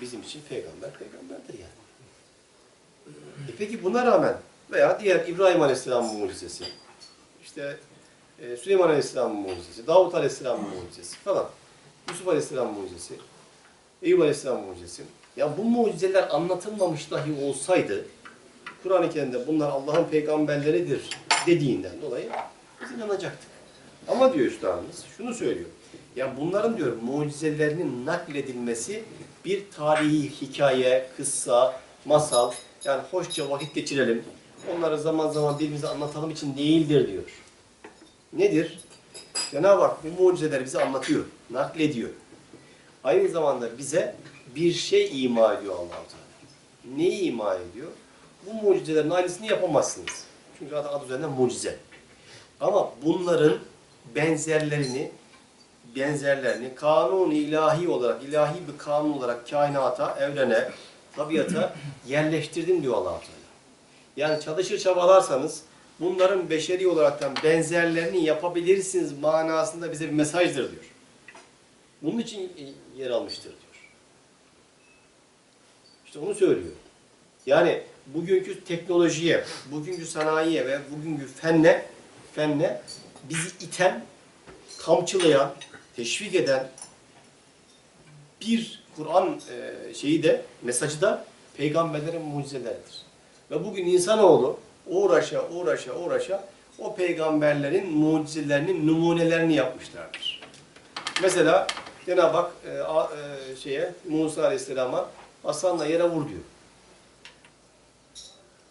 bizim için peygamber peygamberdir yani. E peki buna rağmen veya diğer İbrahim Aleyhisselam'ın mucizesi, işte e, Süleyman Aleyhisselam'ın mucizesi, Davut Aleyhisselam'ın mucizesi falan, Yusuf Aleyhisselam'ın mucizesi, Eyüp Aleyhisselam'ın mucizesi. Ya bu mucizeler anlatılmamış dahi olsaydı, Kur'an-ı Kerim'de bunlar Allah'ın peygamberleridir dediğinden dolayı biz inanacaktık. Ama diyor üstadımız şunu söylüyor. Ya bunların diyor mucizelerinin nakledilmesi bir tarihi hikaye, kıssa, masal yani hoşça vakit geçirelim. Onları zaman zaman birbirimize anlatalım için değildir diyor. Nedir? Cenab-ı Hak bu mucizeleri bize anlatıyor, naklediyor. Aynı zamanda bize bir şey ima ediyor allah Teala. Neyi ima ediyor? Bu mucizelerin aynısını yapamazsınız. Çünkü adı, adı üzerinde mucize. Ama bunların benzerlerini benzerlerini kanun ilahi olarak, ilahi bir kanun olarak kainata, evrene, tabiata yerleştirdim diyor allah Teala. Yani çalışır çabalarsanız bunların beşeri olaraktan benzerlerini yapabilirsiniz manasında bize bir mesajdır diyor. Bunun için yer almıştır diyor. İşte onu söylüyor. Yani bugünkü teknolojiye, bugünkü sanayiye ve bugünkü fenne, fenne bizi iten, kamçılayan, teşvik eden bir Kur'an e, şeyi de, mesajı da peygamberlerin mucizeleridir. Ve bugün insanoğlu uğraşa uğraşa uğraşa o peygamberlerin mucizelerinin numunelerini yapmışlardır. Mesela Cenab-ı Hak e, a- e, şeye Musa Aleyhisselam'a Hasan'la yere vur diyor.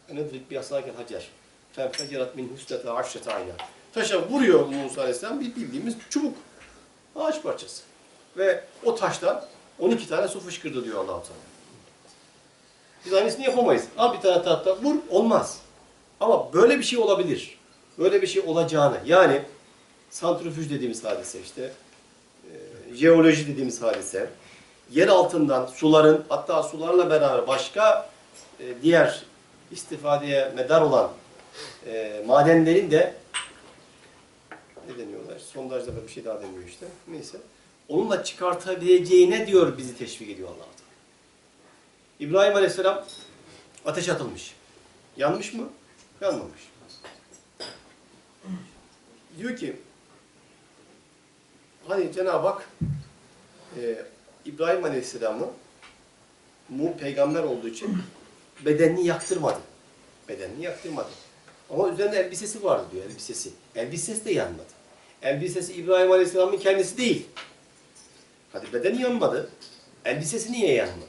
Enedrik bir asâkel hacer. Fenfecerat min hüsnete aşrete ayna. Taşa vuruyor Musa Aleyhisselam bir bildiğimiz çubuk. Ağaç parçası. Ve o taştan 12 tane su fışkırdı diyor Allah-u Teala. Biz aynısını yapamayız. Al bir tane tahta vur olmaz. Ama böyle bir şey olabilir. Böyle bir şey olacağını yani santrifüj dediğimiz hadise işte e, jeoloji dediğimiz hadise yer altından suların hatta sularla beraber başka e, diğer istifadeye medar olan e, madenlerin de ne deniyorlar? Sondajda da bir şey daha deniyor işte. Neyse. Onunla çıkartabileceğine diyor bizi teşvik ediyor Allah. İbrahim Aleyhisselam ateş atılmış. Yanmış mı? Yanmamış. Diyor ki hani Cenab-ı Hak e, İbrahim Aleyhisselam'ı mu peygamber olduğu için bedenini yaktırmadı. Bedenini yaktırmadı. Ama üzerinde elbisesi vardı diyor elbisesi. Elbisesi de yanmadı. Elbisesi İbrahim Aleyhisselam'ın kendisi değil. Hadi bedeni yanmadı. Elbisesi niye yanmadı?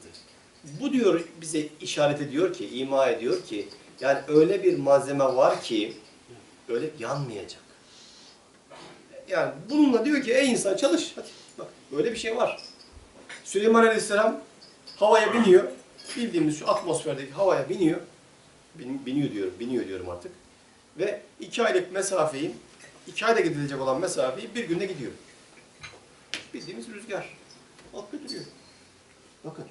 Bu diyor bize işaret ediyor ki, ima ediyor ki yani öyle bir malzeme var ki öyle yanmayacak. Yani bununla diyor ki ey insan çalış. Hadi bak böyle bir şey var. Süleyman Aleyhisselam havaya biniyor. Bildiğimiz şu atmosferdeki havaya biniyor. Bin- biniyor diyorum, biniyor diyorum artık. Ve iki aylık mesafeyi, iki ayda gidilecek olan mesafeyi bir günde gidiyor. Bildiğimiz rüzgar. Alıp götürüyor. Bakın.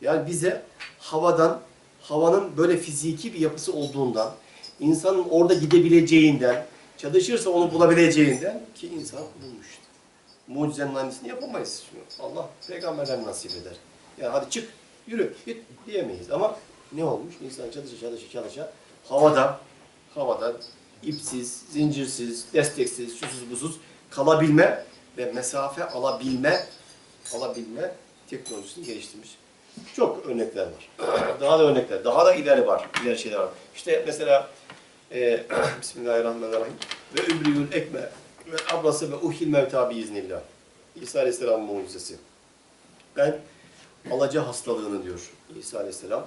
Yani bize havadan, havanın böyle fiziki bir yapısı olduğundan, insanın orada gidebileceğinden, çalışırsa onu bulabileceğinden ki insan bulmuştu. Mucizenin aynısını yapamayız. Şimdi Allah peygamberden nasip eder. Yani hadi çık, yürü, git diyemeyiz. Ama ne olmuş? İnsan çalışa çalışa çalışa havada, havada ipsiz, zincirsiz, desteksiz, şusuz busuz kalabilme ve mesafe alabilme, alabilme teknolojisini geliştirmiş. Çok örnekler var. Daha da örnekler, daha da ileri var, ileri şeyler var. İşte mesela e, Bismillahirrahmanirrahim. Ve übriyül ekme ve ablası ve uhil mevta biiznillah. İsa Aleyhisselam'ın mucizesi. Ben alaca hastalığını diyor İsa Aleyhisselam.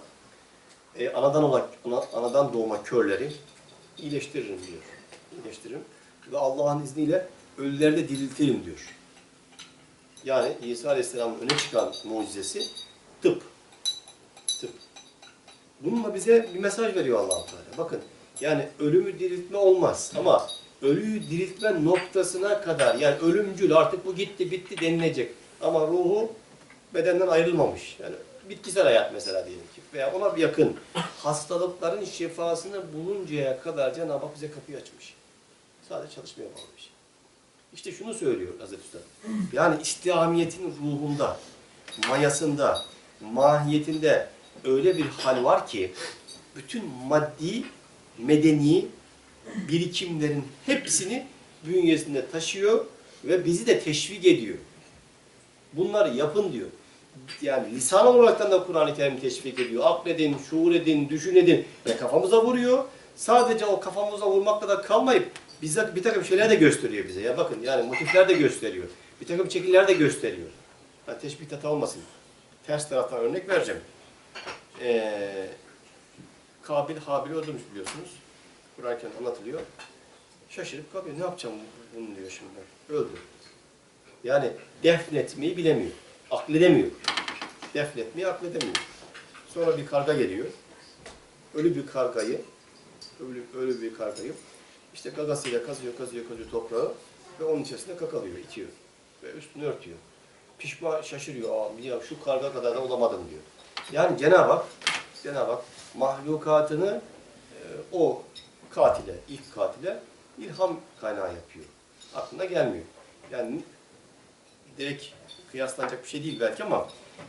E, anadan olarak ana- anadan doğma körleri iyileştiririm diyor. İyileştiririm. Ve Allah'ın izniyle ölüleri de diriltirim diyor. Yani İsa Aleyhisselam'ın öne çıkan mucizesi tıp. Tıp. Bununla bize bir mesaj veriyor allah Teala. Bakın yani ölümü diriltme olmaz ama ölüyü diriltme noktasına kadar yani ölümcül artık bu gitti bitti denilecek. Ama ruhu bedenden ayrılmamış. Yani bitkisel hayat mesela diyelim ki veya ona yakın hastalıkların şifasını buluncaya kadar Cenab-ı Hak bize kapıyı açmış. Sadece çalışmaya bağlı bir. İşte şunu söylüyor Hazreti Üstad. Yani İslamiyet'in ruhunda, mayasında, mahiyetinde öyle bir hal var ki bütün maddi, medeni birikimlerin hepsini bünyesinde taşıyor ve bizi de teşvik ediyor. Bunları yapın diyor. Yani lisan olaraktan da Kur'an-ı Kerim teşvik ediyor. Akledin, şuur edin, düşün edin ve kafamıza vuruyor. Sadece o kafamıza vurmakla da kalmayıp bize bir takım şeyler de gösteriyor bize. Ya bakın yani motifler de gösteriyor. Bir takım şekiller de gösteriyor. Yani teşbih hata olmasın. Ters taraftan örnek vereceğim. Ee, Kabil Habil'i öldürmüş biliyorsunuz. Kerim anlatılıyor. Şaşırıp kalıyor. Ne yapacağım bunu diyor şimdi. Öldü. Yani defnetmeyi bilemiyor. Akledemiyor. Defnetmeyi akledemiyor. Sonra bir karga geliyor. Ölü bir kargayı, ölü, ölü bir kargayı işte gagasıyla kazıyor, kazıyor, kazıyor toprağı ve onun içerisinde kakalıyor, itiyor. Ve üstünü örtüyor. Pişman şaşırıyor. Aa, ya şu karga kadar da olamadım diyor. Yani Cenab-ı Hak, Cenab-ı Hak mahlukatını e, o katile, ilk katile ilham kaynağı yapıyor. Aklına gelmiyor. Yani direkt kıyaslanacak bir şey değil belki ama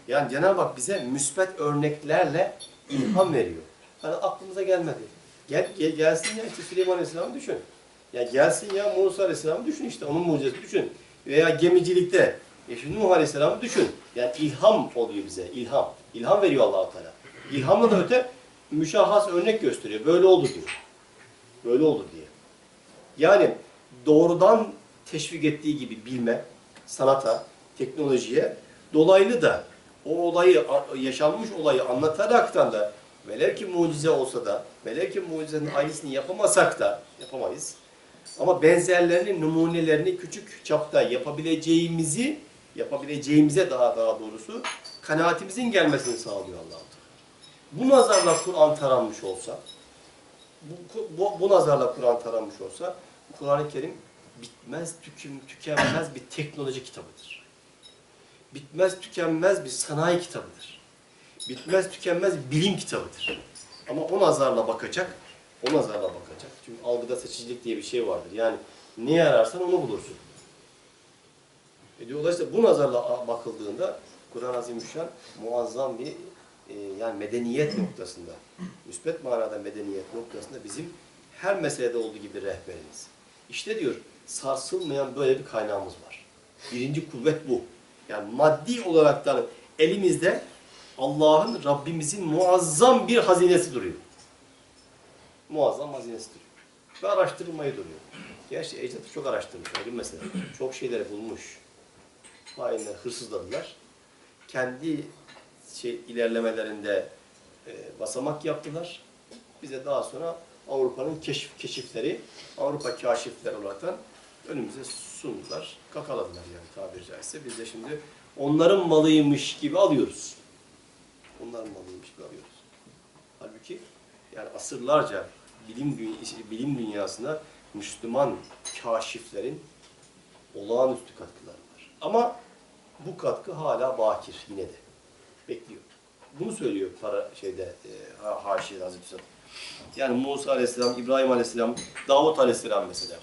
yani Cenab-ı Hak bize müsbet örneklerle ilham veriyor. Hani aklımıza gelmedi. Gel, gel gelsin ya işte Süleyman Aleyhisselam'ı düşün. Ya gelsin ya Musa Aleyhisselam'ı düşün işte onun mucizesini düşün. Veya gemicilikte ya şimdi Nuh Aleyhisselam'ı düşün. Yani ilham oluyor bize ilham. İlham veriyor Allah-u Teala. İlhamla da öte müşahhas örnek gösteriyor. Böyle oldu diyor. Böyle oldu diye. Yani doğrudan teşvik ettiği gibi bilme, sanata, teknolojiye dolaylı da o olayı, yaşanmış olayı anlataraktan da velev ki mucize olsa da, velev ki mucizenin aynısını yapamasak da, yapamayız. Ama benzerlerini, numunelerini küçük çapta yapabileceğimizi, yapabileceğimize daha daha doğrusu kanaatimizin gelmesini sağlıyor allah Bu nazarla Kur'an taranmış olsa, bu, bu, bu nazarla Kur'an taranmış olsa, Kur'an-ı Kerim bitmez, tüküm, tükenmez bir teknoloji kitabıdır. Bitmez, tükenmez bir sanayi kitabıdır. Bitmez, tükenmez bilim kitabıdır. Ama o nazarla bakacak, o nazarla bakacak. Çünkü algıda seçicilik diye bir şey vardır. Yani ne ararsan onu bulursun. E dolayısıyla bu nazarla bakıldığında Kur'an-ı Azimüşşan muazzam bir e, yani medeniyet noktasında, müsbet manada medeniyet noktasında bizim her meselede olduğu gibi rehberimiz. İşte diyor sarsılmayan böyle bir kaynağımız var. Birinci kuvvet bu. Yani maddi olaraktan elimizde Allah'ın, Rabbimizin muazzam bir hazinesi duruyor. Muazzam hazinesi duruyor. Ve araştırılmayı duruyor. Gerçi Ecdat'ı çok araştırmış ayrı mesele. Çok şeyleri bulmuş. Hainler hırsızladılar. Kendi şey ilerlemelerinde e, basamak yaptılar. Bize daha sonra Avrupa'nın keşif, keşifleri, Avrupa kaşifleri olaraktan önümüze sundular, kakaladılar yani tabiri caizse. Biz de şimdi onların malıymış gibi alıyoruz. Onların malıymış gibi alıyoruz. Halbuki yani asırlarca bilim, dünya, bilim dünyasında Müslüman kaşiflerin olağanüstü katkıları var. Ama bu katkı hala bakir yine de. Bekliyor. Bunu söylüyor para şeyde e, Haşiye Hazreti Üstad. Yani Musa Aleyhisselam, İbrahim Aleyhisselam, Davut Aleyhisselam mesela.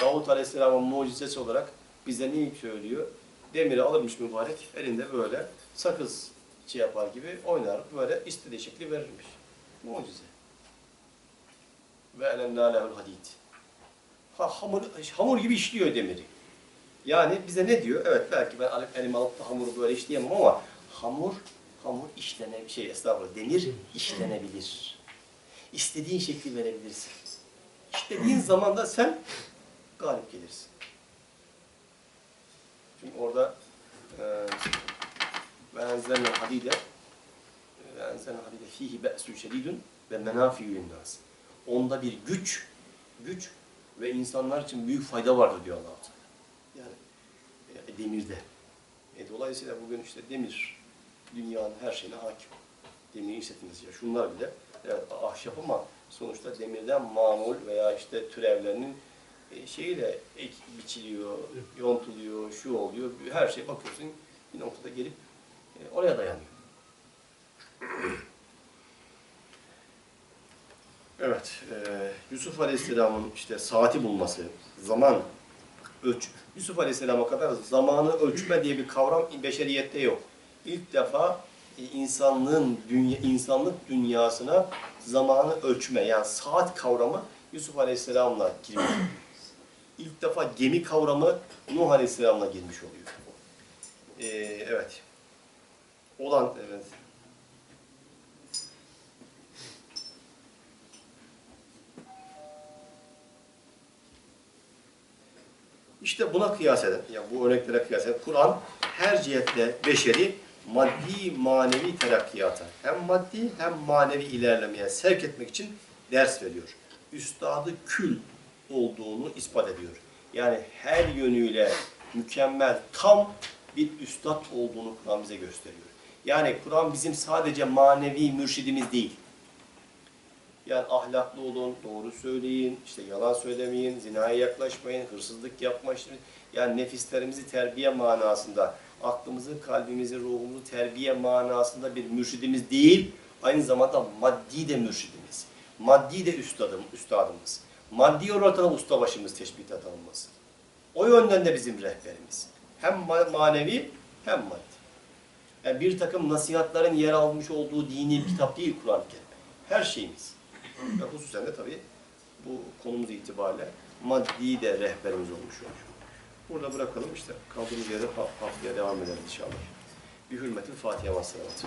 Davut Aleyhisselam'ın mucizesi olarak bize neyi söylüyor? Demiri alırmış mübarek, elinde böyle sakız şey yapar gibi oynar, böyle istediği şekli verirmiş. Mucize. Ve elennâ lehul hadid. Ha, hamur, hamur gibi işliyor demiri. Yani bize ne diyor? Evet belki ben alıp elime alıp da hamuru böyle işleyemem ama hamur, hamur işlene şey estağfurullah demir işlenebilir. İstediğin şekli verebilirsin. İstediğin zaman da sen galip gelirsin. Çünkü orada enzelne hadide ve enzelne hadide fihi be'sü şedidun ve menafiyü nas. Onda bir güç, güç ve insanlar için büyük fayda vardır diyor Allah Teala. Yani e, demirde. E, dolayısıyla bugün işte demir dünyanın her şeyine hakim. Demir işletmesi ya. Şunlar bile evet, ahşap ama sonuçta demirden mamul veya işte türevlerinin e, şeyiyle ek biçiliyor, yontuluyor, şu oluyor. Her şey bakıyorsun bir noktada gelip e, oraya dayanıyor. Evet, e, Yusuf Aleyhisselam'ın işte saati bulması, zaman ölç. Yusuf Aleyhisselam'a kadar zamanı ölçme diye bir kavram beşeriyette yok. İlk defa e, insanlığın dünya, insanlık dünyasına zamanı ölçme yani saat kavramı Yusuf Aleyhisselam'la girmiş. İlk defa gemi kavramı Nuh Aleyhisselam'la girmiş oluyor. Ee, evet. Olan evet. İşte buna kıyas eden, yani bu örneklere kıyas eden Kur'an her cihetle beşeri maddi manevi terakkiyata hem maddi hem manevi ilerlemeye sevk etmek için ders veriyor. Üstadı kül olduğunu ispat ediyor. Yani her yönüyle mükemmel, tam bir üstad olduğunu Kur'an bize gösteriyor. Yani Kur'an bizim sadece manevi mürşidimiz değil. Yani ahlaklı olun, doğru söyleyin, işte yalan söylemeyin, zinaya yaklaşmayın, hırsızlık yapmayın. Yani nefislerimizi terbiye manasında, aklımızı, kalbimizi, ruhumuzu terbiye manasında bir mürşidimiz değil, aynı zamanda maddi de mürşidimiz. Maddi de üstadım, üstadımız. Maddi olarak ustabaşımız teşbih tanınması. O yönden de bizim rehberimiz. Hem ma- manevi hem maddi. Yani bir takım nasihatların yer almış olduğu dini kitap değil Kur'an-ı Kerim. Her şeyimiz. Ve hususen de tabii bu konumuz itibariyle maddi de rehberimiz olmuş oluyor. Burada bırakalım işte. Kaldığımız yerde ha- haftaya devam ederiz inşallah. Bir hürmetin Fatiha ve salavatı.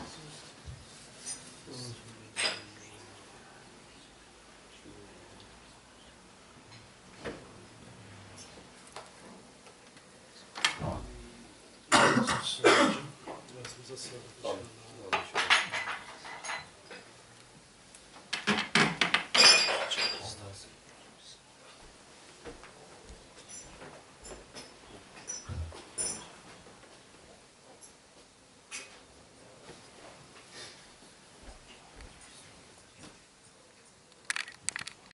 Zasadniczo.